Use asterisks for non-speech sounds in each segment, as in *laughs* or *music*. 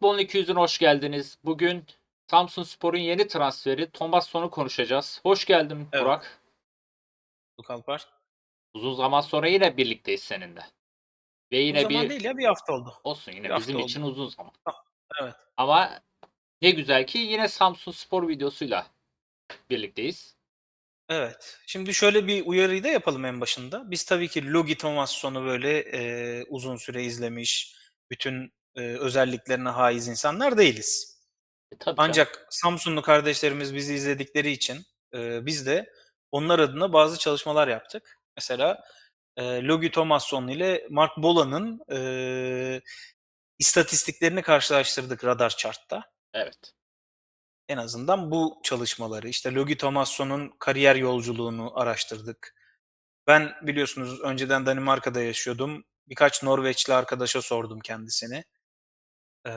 Futbolun 200'üne hoş geldiniz. Bugün Samsunspor'un yeni transferi Thomasson'u konuşacağız. Hoş geldin Evet. Burak. Alpar. Uzun zaman sonra yine birlikteyiz seninle. Ve yine zaman bir değil ya bir hafta oldu. olsun yine bir bizim oldu. için uzun zaman. Evet. Ama ne güzel ki yine Samsun Spor videosuyla birlikteyiz. Evet. Şimdi şöyle bir uyarıyı da yapalım en başında. Biz tabii ki Logi Thomasson'u böyle e, uzun süre izlemiş, bütün e, özelliklerine haiz insanlar değiliz. E, tabii canım. Ancak Samsunlu kardeşlerimiz bizi izledikleri için e, biz de onlar adına bazı çalışmalar yaptık. Mesela e, Logi Thomasson ile Mark Bola'nın e, istatistiklerini karşılaştırdık Radar Chart'ta. Evet. En azından bu çalışmaları, işte Logi Tomasson'un kariyer yolculuğunu araştırdık. Ben biliyorsunuz önceden Danimarka'da yaşıyordum. Birkaç Norveçli arkadaşa sordum kendisini. Ee,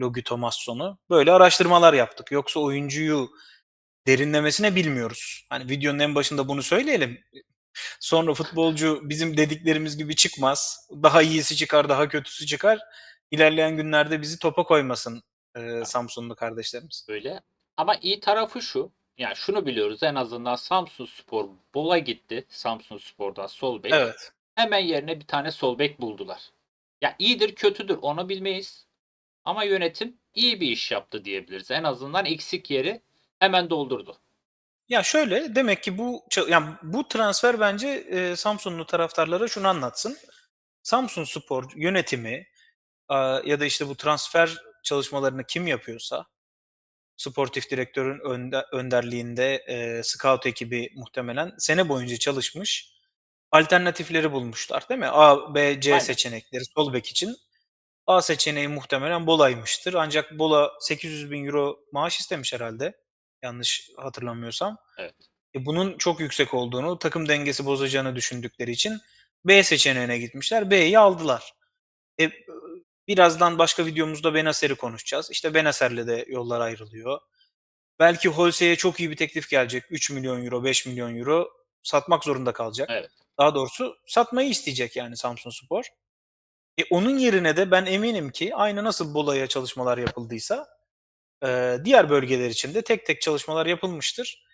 Logi Tomasson'u. Böyle araştırmalar yaptık. Yoksa oyuncuyu derinlemesine bilmiyoruz. Hani videonun en başında bunu söyleyelim. Sonra futbolcu bizim dediklerimiz gibi çıkmaz. Daha iyisi çıkar, daha kötüsü çıkar. İlerleyen günlerde bizi topa koymasın e, Samsunlu kardeşlerimiz. Öyle. Ama iyi tarafı şu. Yani şunu biliyoruz en azından Samsun Spor Bola gitti. Samsun Spor'dan sol bek. Evet. Hemen yerine bir tane sol bek buldular. Ya iyidir kötüdür onu bilmeyiz. Ama yönetim iyi bir iş yaptı diyebiliriz. En azından eksik yeri hemen doldurdu. Ya şöyle demek ki bu yani bu transfer bence e, Samsunlu taraftarlara şunu anlatsın. Samsun Spor yönetimi a, ya da işte bu transfer çalışmalarını kim yapıyorsa sportif direktörün önde- önderliğinde e, scout ekibi muhtemelen sene boyunca çalışmış. Alternatifleri bulmuşlar değil mi? A, B, C Aynen. seçenekleri sol bek için. A seçeneği muhtemelen Bola'ymıştır. Ancak Bola 800 bin euro maaş istemiş herhalde. Yanlış hatırlamıyorsam. Evet. E, bunun çok yüksek olduğunu, takım dengesi bozacağını düşündükleri için B seçeneğine gitmişler. B'yi aldılar. E, birazdan başka videomuzda Benaser'i konuşacağız. İşte Benaser'le de yollar ayrılıyor. Belki Holse'ye çok iyi bir teklif gelecek. 3 milyon euro, 5 milyon euro satmak zorunda kalacak. Evet. Daha doğrusu satmayı isteyecek yani Samsun Spor. E, onun yerine de ben eminim ki aynı nasıl Bola'ya çalışmalar yapıldıysa e, diğer bölgeler için de tek tek çalışmalar yapılmıştır.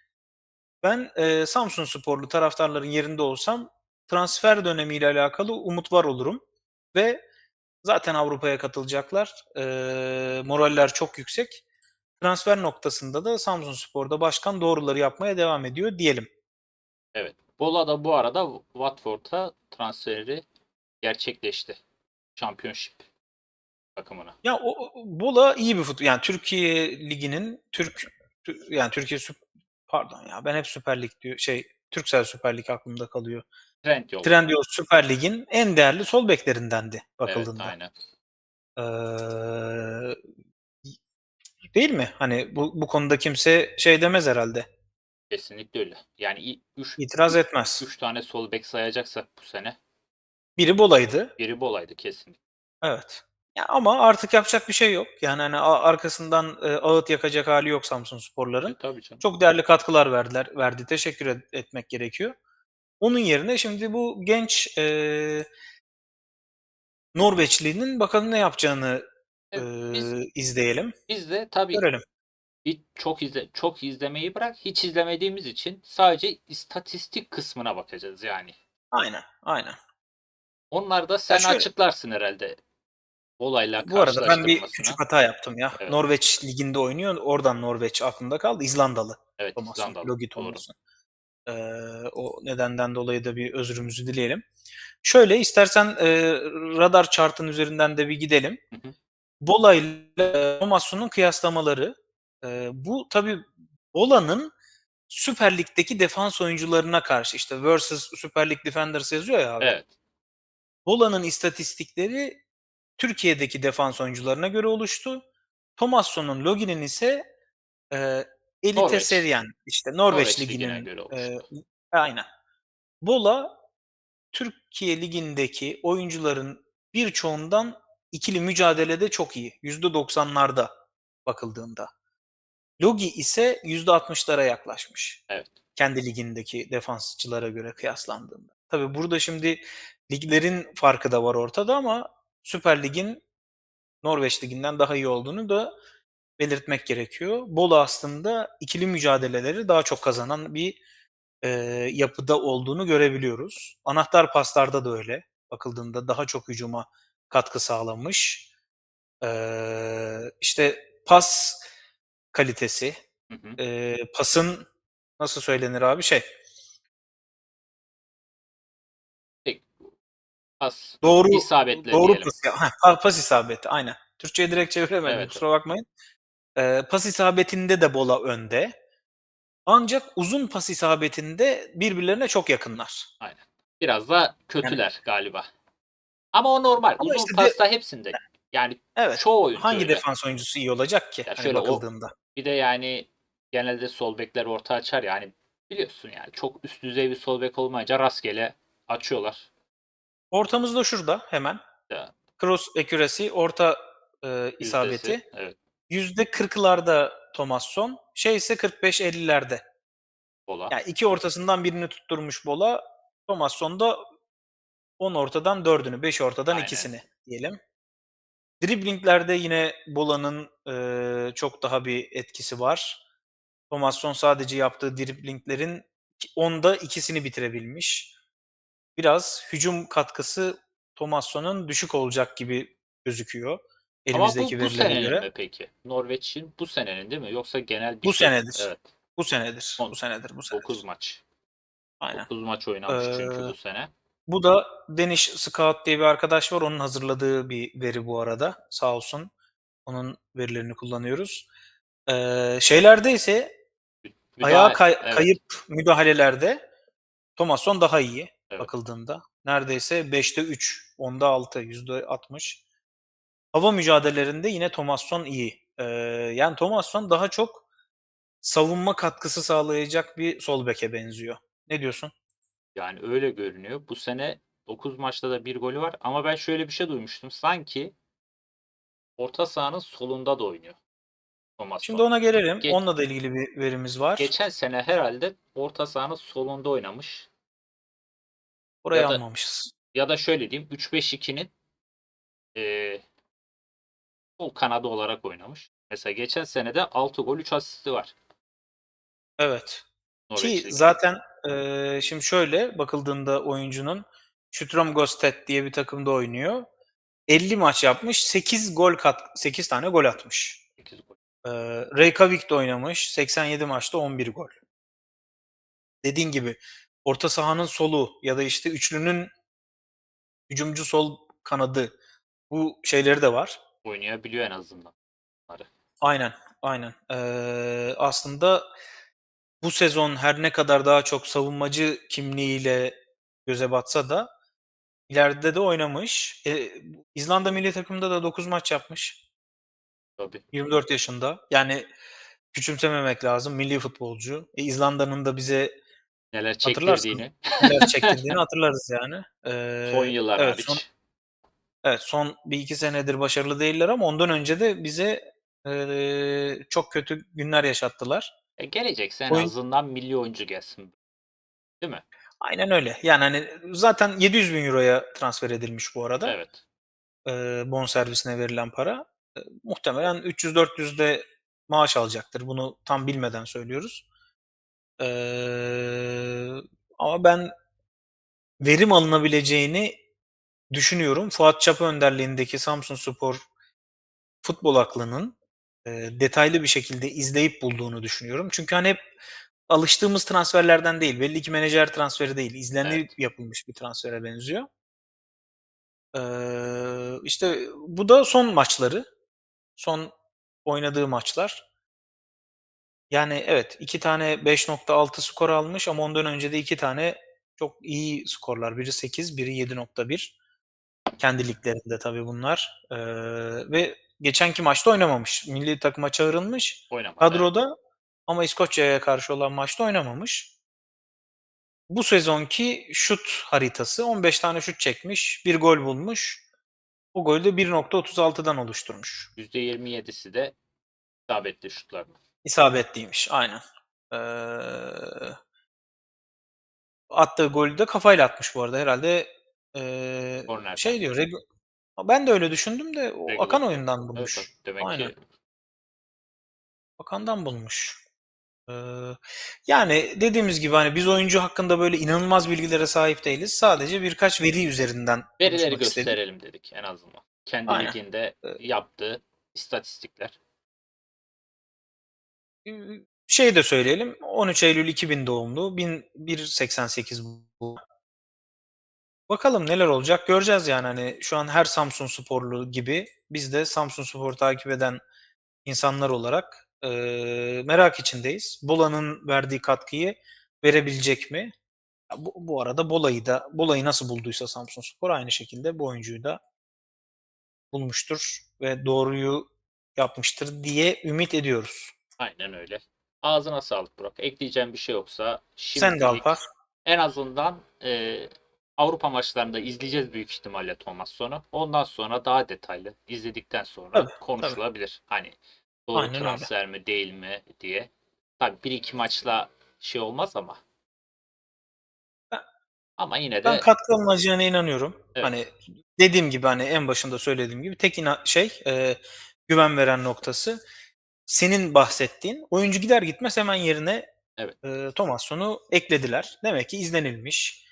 Ben e, Samsun Sporlu taraftarların yerinde olsam transfer dönemiyle alakalı umut var olurum. Ve zaten Avrupa'ya katılacaklar. E, moraller çok yüksek. Transfer noktasında da Samsun Spor'da başkan doğruları yapmaya devam ediyor diyelim. Evet. Bola da bu arada Watford'a transferi gerçekleşti. Championship takımına. Ya o Bola iyi bir futbol. Yani Türkiye Ligi'nin Türk Tü- yani Türkiye pardon ya ben hep Süper Lig diyor şey Türksel Süper Lig aklımda kalıyor. Trend yol. Trendyol Süper Lig'in en değerli sol beklerindendi Evet bakıldığında. aynen. Ee, değil mi? Hani bu, bu konuda kimse şey demez herhalde. Kesinlikle öyle. Yani 3 İtiraz etmez. 3 tane sol bek sayacaksak bu sene Biri Bola'ydı. biri Bola'ydı kesinlikle. Evet. Ya ama artık yapacak bir şey yok. Yani hani arkasından e, ağıt yakacak hali yok Samsun Sporların. E, tabii canım. Çok değerli katkılar verdiler, verdi. Teşekkür et- etmek gerekiyor. Onun yerine şimdi bu genç e, Norveçli'nin bakalım ne yapacağını e, Evet, biz, izleyelim, biz de tabii görelim. Hiç çok izle çok izlemeyi bırak hiç izlemediğimiz için sadece istatistik kısmına bakacağız yani. Aynen, aynen. Onlar da sen şöyle- açıklarsın herhalde olayla Bu arada ben bir küçük hata yaptım ya. Evet. Norveç liginde oynuyor. Oradan Norveç aklımda kaldı. İzlandalı. Evet Thomasson, İzlandalı. Logi Doğru. Thomasson. Ee, o nedenden dolayı da bir özrümüzü dileyelim. Şöyle istersen e, radar chartın üzerinden de bir gidelim. Hı hı. Bola ile Thomasson'un kıyaslamaları. E, bu tabii Bola'nın Süper Lig'deki defans oyuncularına karşı işte versus Süper Lig Defenders yazıyor ya abi. Evet. Bola'nın istatistikleri Türkiye'deki defans oyuncularına göre oluştu. Thomasson'un Logi'nin ise e, Elite Norveç. Serien işte Norveç, Norveç Ligi'nin göre e, aynen. Bola Türkiye Ligi'ndeki oyuncuların birçoğundan ikili mücadelede çok iyi. %90'larda bakıldığında. Logi ise %60'lara yaklaşmış. Evet. Kendi ligindeki defansçılara göre kıyaslandığında. Tabii burada şimdi liglerin farkı da var ortada ama Süper Lig'in Norveç Ligi'nden daha iyi olduğunu da belirtmek gerekiyor. Bolu aslında ikili mücadeleleri daha çok kazanan bir e, yapıda olduğunu görebiliyoruz. Anahtar paslarda da öyle. Bakıldığında daha çok hücuma katkı sağlamış. Ee, işte pas kalitesi, Hı hı. e, pasın nasıl söylenir abi şey Pas doğru isabetleri doğru diyelim. pas, ha, pa- pas isabeti aynen. Türkçe'ye direkt çeviremedim Evet. kusura bakmayın. Ee, pas isabetinde de Bola önde. Ancak uzun pas isabetinde birbirlerine çok yakınlar. Biraz da kötüler galiba. Ama o normal. Ama Uzun işte de- pasta hepsinde. Yani Evet. çoğu oyuncu Hangi öyle. defans oyuncusu iyi olacak ki Ya hani şöyle o- bakıldığında? Bir de yani genelde sol bekler orta açar yani biliyorsun yani çok üst düzey bir sol bek olmayınca rastgele açıyorlar. Ortamız da şurada hemen. Ya, Cross accuracy, orta e, yüzdesi. isabeti. Evet. %40'larda Thomasson, şey ise 45-50'lerde. Bola. Yani iki ortasından birini tutturmuş Bola. Thomasson da 10 ortadan 4'ünü, 5 ortadan Aynen. ikisini diyelim. Driblinglerde yine Bola'nın e, çok daha bir etkisi var. Thomasson sadece yaptığı driblinglerin 10'da ikisini bitirebilmiş. Biraz hücum katkısı Thomasson'un düşük olacak gibi gözüküyor. Ama Elimizdeki bu, bu verilere senenin göre. mi peki? Norveç'in bu senenin değil mi? Yoksa genel bir Bu senedir. Evet. Bu senedir. On- Bu senedir. Bu senedir. 9 maç. Aynen. 9 maç oynamış Ee, çünkü bu sene. Bu da Danish Scout diye bir arkadaş var. Onun hazırladığı bir veri bu arada. Sağ olsun. Onun verilerini kullanıyoruz. Ee, şeylerde ise ayağa Müdahale- kay- evet, kayıp müdahalelerde Thomasson daha iyi Evet. bakıldığında. Neredeyse 5'te 3, 10'da 6, %60. Hava mücadelelerinde yine Thomasson iyi. Ee, yani Thomasson daha çok savunma katkısı sağlayacak bir sol beke benziyor. Ne diyorsun? Yani öyle görünüyor. Bu sene 9 maçta da bir golü var ama ben şöyle bir şey duymuştum. Sanki orta sahanın solunda da oynuyor. Thomas Şimdi ona gelelim. Ge- Onunla da ilgili bir verimiz var. Geçen sene herhalde orta sahanın solunda oynamış. Oraya ya da- almamışız. Ya da şöyle diyeyim 3-5-2'nin eee sol kanadı olarak oynamış. Mesela geçen sene de 6 gol 3 asisti var. Evet. Ki zaten eee, şimdi şöyle bakıldığında oyuncunun Strom Gostet diye bir takımda oynuyor. 50 maç yapmış. 8 gol kat 8 tane gol atmış. 8 gol. Eee Reykjavik'te oynamış. 87 maçta 11 gol. Dediğin gibi orta sahanın solu ya da işte üçlünün hücumcu sol kanadı bu şeyleri de var. Oynayabiliyor en azından. Aynen, aynen. Eee, aslında bu sezon her ne kadar daha çok savunmacı kimliğiyle göze batsa da ileride de oynamış. E, İzlanda milli takımında da 9 maç yapmış. Tabii. 24 yaşında. Yani küçümsememek lazım. Milli futbolcu. E, İzlanda'nın da bize Neler çektirdiğini neler çektirdiğini *laughs* hatırlarız yani. Eee, son yıllar evet, hariç. son, evet, son bir iki senedir başarılı değiller ama ondan önce de bize eee, çok kötü günler yaşattılar. E, gelecekse en Oyun- azından milli oyuncu gelsin. Değil mi? Aynen öyle. Yani hani zaten 700 bin euroya transfer edilmiş bu arada. Evet. Eee bonservisine verilen para. E, muhtemelen 300-400 de maaş alacaktır. Bunu tam bilmeden söylüyoruz. Eee, ama ben verim alınabileceğini düşünüyorum. Fuat Çapa önderliğindeki Samsunspor futbol aklının eee, detaylı bir şekilde izleyip bulduğunu düşünüyorum. Çünkü hani hep alıştığımız transferlerden değil. Belli ki menajer transferi değil. İzlenip Evet. yapılmış bir transfere benziyor. Eee, işte bu da son maçları. Son oynadığı maçlar. Yani evet 2 tane 5.6 skor almış ama ondan önce de 2 tane çok iyi skorlar. Biri 8, biri 7.1. Kendi liglerinde tabii bunlar. Eee, ve geçenki maçta oynamamış. Milli takıma çağrılmış. Oynamadı. Kadroda ama İskoçya'ya karşı olan maçta oynamamış. Bu sezonki şut haritası 15 tane şut çekmiş, bir gol bulmuş. O golü de 1.36'dan oluşturmuş. %27'si de isabetli şutlar. İsabetliymiş aynen. Eee attığı golü de kafayla atmış bu arada herhalde Kornerden. şey diyor regu- Ben de öyle düşündüm de o Regular. Akan oyundan bulmuş. evet. demek Aynen. ki Akan'dan bulmuş. Ee, yani dediğimiz gibi hani biz oyuncu hakkında böyle inanılmaz bilgilere sahip değiliz. Sadece birkaç veri üzerinden verileri gösterelim dedik en azından. Kendi Aynen. liginde yaptığı istatistikler. Şey de söyleyelim. 13 Eylül 2000 doğumlu. 1188 bu. Bakalım neler olacak göreceğiz yani hani şu an her Samsun sporlu gibi biz de Samsun Spor takip eden insanlar olarak eee, merak içindeyiz. Bola'nın verdiği katkıyı verebilecek mi? Ya Bu, bu arada Bola'yı da Bola'yı nasıl bulduysa Samsun Spor aynı şekilde bu oyuncuyu da bulmuştur ve doğruyu yapmıştır diye ümit ediyoruz. Aynen öyle. Ağzına sağlık Burak. Ekleyeceğim bir şey yoksa Sen de Alpar. en azından e, Avrupa maçlarında izleyeceğiz büyük ihtimalle Thomasson'u. Ondan sonra daha detaylı izledikten sonra Tabii, konuşulabilir. Hani doğru Aynen öyle. transfer mi değil mi diye. Tabii bir iki maçla şey olmaz ama. Ben- Ama yine Ben de katkı alınacağına inanıyorum. Evet. Hani dediğim gibi hani en başında söylediğim gibi tek ina- şey e, güven veren noktası senin bahsettiğin oyuncu gider gitmez hemen yerine Evet. e, Thomasson'u eklediler. Demek ki izlenilmiş.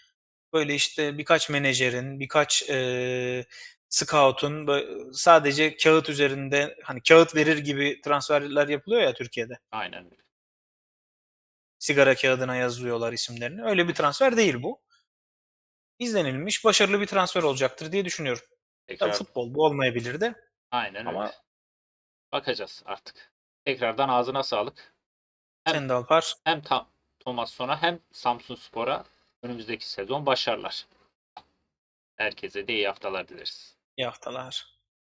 Böyle işte birkaç menajerin, birkaç e, scout'un sadece kağıt üzerinde hani kağıt verir gibi transferler yapılıyor ya Türkiye'de. aynen. Sigara kağıdına yazıyorlar isimlerini. Öyle bir transfer değil bu. İzlenilmiş, başarılı bir transfer olacaktır diye düşünüyorum. Tabii Tekrar futbol bu olmayabilir de aynen ama öyle. Bakacağız artık. Tekrardan ağzına sağlık. Hem- sen de Alpar. Hem Ta- Thomasson'a hem Samsun Spor'a önümüzdeki sezon başarılar. Herkese de iyi haftalar dileriz. İyi haftalar.